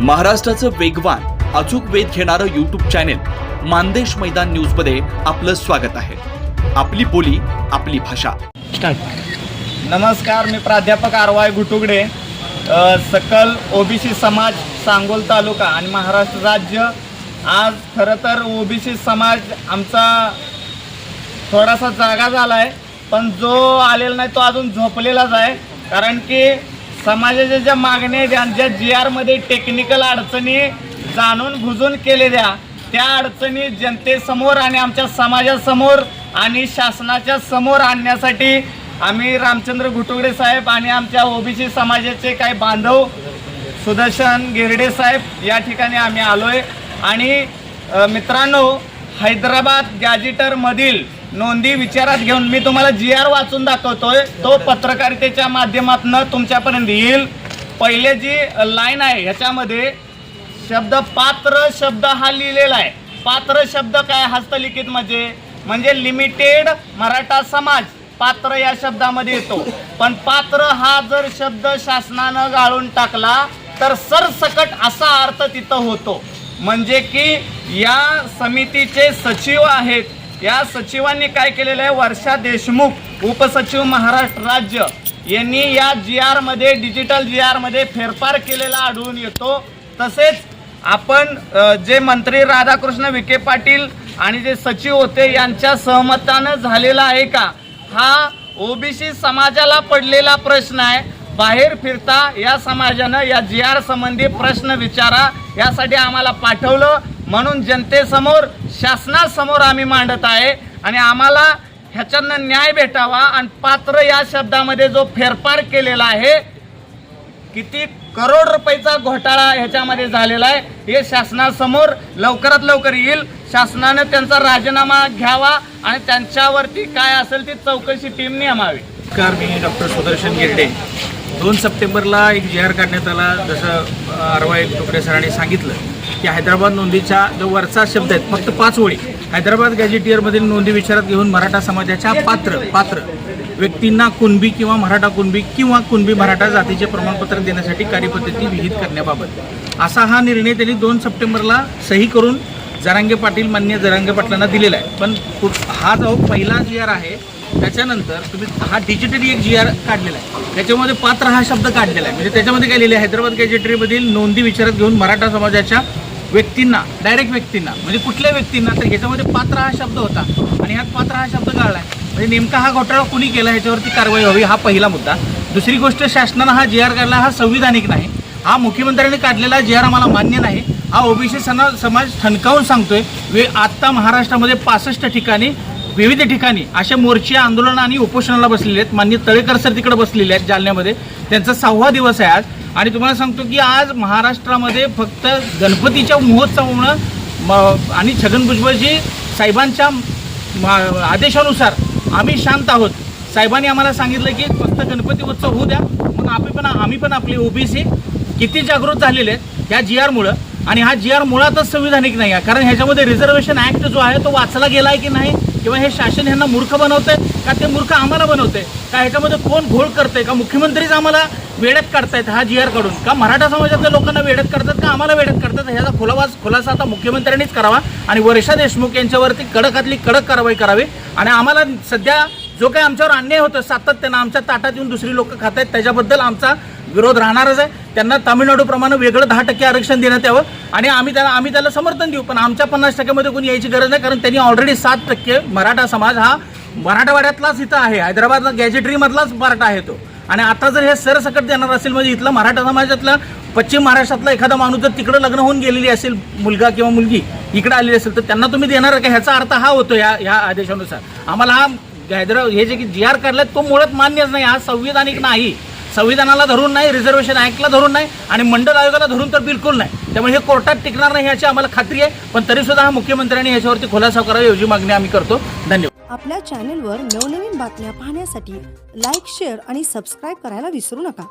महाराष्ट्राचं वेगवान अचूक वेध घेणारं युट्यूब चॅनेल मानदेश मैदान न्यूजमध्ये आपलं स्वागत आहे. आपली बोली आपली भाषा. नमस्कार मी प्राध्यापक आरवाय घुटुगडे अ, सकल ओबीसी समाज सांगोल तालुका आणि महाराष्ट्र राज्य. आज खरं तर ओबीसी समाज आमचा थोडासा जागा झाला आहे पण जो आलेला नाही तो अजून झोपलेलाच आहे. कारण की समाजाच्या ज्या मागण्या आहेत आणि ज्या जी आरमध्ये टेक्निकल अडचणी जाणून बुजून केलेल्या त्या अडचणी जनतेसमोर आणि आमच्या समाजासमोर आणि शासनाच्या समोर आणण्यासाठी आम्ही रामचंद्र घुटुगडे साहेब आणि आमच्या ओबीसी समाजाचे काही बांधव सुदर्शन गिरडे साहेब या ठिकाणी आम्ही आलो आहे आणि मित्रांनो हैदराबाद गॅजिटरमधील नोंदी विचारात घेऊन मी तुम्हाला जी आर वाचून दाखवतोय. तो पत्रकारितेच्या माध्यमातून तुमच्यापर्यंत येईल. पहिले जी लाईन आहे ह्याच्यामध्ये शब्द पात्र शब्द हा लिहिलेला आहे. पात्र शब्द काय हस्तलिखित म्हणजे म्हणजे लिमिटेड मराठा समाज पात्र या शब्दामध्ये येतो. पण पात्र हा जर शब्द शासनानं गाळून टाकला तर सरसकट असा अर्थ तिथं होतो. म्हणजे की या समितीचे सचिव आहेत या सचिवांनी काय केलेलं आहे? वर्षा देशमुख उपसचिव महाराष्ट्र राज्य यांनी या जी आरमध्ये डिजिटल जी आरमध्ये फेरफार केलेला आढळून येतो. तसेच आपण जे मंत्री राधाकृष्ण विखे पाटील आणि जे सचिव होते यांच्या सहमतानं झालेला आहे का? हा ओबीसी समाजाला पडलेला प्रश्न आहे. बाहेर फिरता या समाजानं या जी आर संबंधी प्रश्न विचारा. यासाठी आम्हाला पाठवलं. म्हणून जनतेसमोर शासनासमोर आम्ही मांडत आहे. आणि आम्हाला ह्याच्यानं न्याय भेटावा आणि पात्र या शब्दामध्ये जो फेरफार केलेला आहे किती करोड रुपयाचा घोटाळा ह्याच्यामध्ये झालेला आहे हे शासनासमोर लवकरात लवकर येईल. शासनानं त्यांचा राजीनामा घ्यावा आणि त्यांच्यावरती काय असेल ती चौकशी टीम नेमावी नमस्कार मी डॉक्टर सुदर्शन गिरडे. दोन सप्टेंबरला एक जी आर काढण्यात आला जसं आरवा एक तुकडे सरांनी सांगितलं. की हैदराबाद नोंदीचा जो वरचा शब्द आहेत फक्त पाच ओळी. हैदराबाद गॅजेटियरमधील नोंदी विचारात घेऊन मराठा समाजाच्या पात्र पात्र व्यक्तींना कुणबी किंवा मराठा कुणबी किंवा कुणबी मराठा जातीचे प्रमाणपत्र देण्यासाठी कार्यपद्धती विहित करण्याबाबत. असा हा निर्णय त्यांनी दोन सप्टेंबरला सही करून जरांगे पाटील मान्य जरांगे पाटलांना दिलेला आहे. पण कुठ- हा जो पहिला जी आर आहे त्याच्यानंतर तुम्ही हा डिजिटली एक जी आर काढलेला आहे. त्याच्यामध्ये पात्र हा शब्द काढलेला आहे. म्हणजे त्याच्यामध्ये काय लिहिले आहे? हैदराबाद गॅजेटरीमधील नोंदी विचारात घेऊन मराठा समाजाच्या व्यक्तींना डायरेक्ट व्यक्तींना. म्हणजे कुठल्या व्यक्तींना? तर ह्याच्यामध्ये पात्र हा शब्द होता. आणि ह्यात पात्र हा शब्द गाळला आहे म्हणजे नेमका हा घोटाळा कुणी केला ह्याच्यावरती कारवाई व्हावी हा पहिला मुद्दा. दुसरी गोष्ट शासनानं हा जी आर काढला हा संविधानिक नाही. हा मुख्यमंत्र्यांनी काढलेला जी आर आम्हाला मान्य नाही. हा ओबीसी सना समाज ठणकावून सांगतोय. वे आत्ता महाराष्ट्रामध्ये पासष्ट ठिकाणी विविध ठिकाणी अशा मोर्चे आंदोलन आणि उपोषणाला बसलेले आहेत. मान्य तळेकर सर तिकडे बसलेले आहेत जालन्यामध्ये. त्यांचा सहावा दिवस आहे आज. आणि तुम्हाला सांगतो की आज महाराष्ट्रामध्ये फक्त गणपतीच्या महोत्सवामुळं म- आणि छगन भुजबळजी साहेबांच्या आदेशानुसार आम्ही शांत आहोत. साहेबांनी आम्हाला सांगितलं की फक्त गणपती उत्सव होऊ द्या. मग आम्ही पण आम्ही पण आपले ओबीसी किती जागृत झालेले आहेत ह्या जी आरमुळं आणि हा जी आर मुळातच संविधानिक नाही आहे. कारण ह्याच्यामध्ये रिझर्वेशन ॲक्ट जो आहे तो वाचला गेला आहे की नाही? किंवा हे शासन ह्यांना मूर्ख बनवतंय का ते मूर्ख आम्हाला बनवते का ह्याच्यामध्ये कोण घोळ करते का मुख्यमंत्रीच आम्हाला वेड्यात काढतायत हा जी आर काढून का मराठा समाजातल्या लोकांना वेड्यात काढतात का आम्हाला वेड्यात काढतात ह्याचा खुलावास खुलासा आता मुख्यमंत्र्यांनीच करावा आणि वर्षा देशमुख यांच्यावरती कडकातली कडक कारवाई करावी. आणि आम्हाला सध्या जो काही आमच्यावर अन्याय होतो सातत्यानं आमच्या ताटात येऊन दुसरी लोक खात आहेत त्याच्याबद्दल आमचा विरोध राहणारच आहे. त्यांना तामिळनाडूप्रमाणे वेगळं दहा टक्के आरक्षण देण्यात यावं आणि आम्ही त्याला आम्ही त्याला समर्थन देऊ. पण आमच्या पन्नास टक्क्यामध्ये कोणी यायची गरज नाही कारण त्यांनी ऑलरेडी सात टक्के मराठा समाज हा मराठवाड्यातलाच इथं आहे. हैदराबादला गॅजेटरीमधलाच मराठा आहे तो. आणि आता जर हे सरसकट देणार असेल म्हणजे इथला मराठा समाजातला पश्चिम महाराष्ट्रातला एखादा माणूस जर तिकडं लग्न होऊन गेलेली असेल मुलगा किंवा मुलगी इकडे आलेली असेल तर त्यांना तुम्ही देणार का? ह्याचा अर्थ हा होतो या ह्या आदेशानुसार. आम्हाला हा हैदराबाद हे जे की जी आर काढलाय तो मुळात मान्यच नाही हा संविधानिक नाही. संविधानाला धरून नाही रिझर्वेशन ॲक्टला धरून नाही आणि मंडळ आयोगाला धरून तर बिलकुल नाही. त्यामुळे हे कोर्टात टिकणार नाही याची आम्हाला खात्री आहे पण तरीसुद्धा हा मुख्यमंत्र्यांनी याच्यावरती खुलासा करावा एवढी मागणी आम्ही करतो. धन्यवाद. आपल्या चॅनेलवर नवनवीन बातम्या पाहण्यासाठी लाईक शेअर आणि सबस्क्राईब करायला विसरू नका.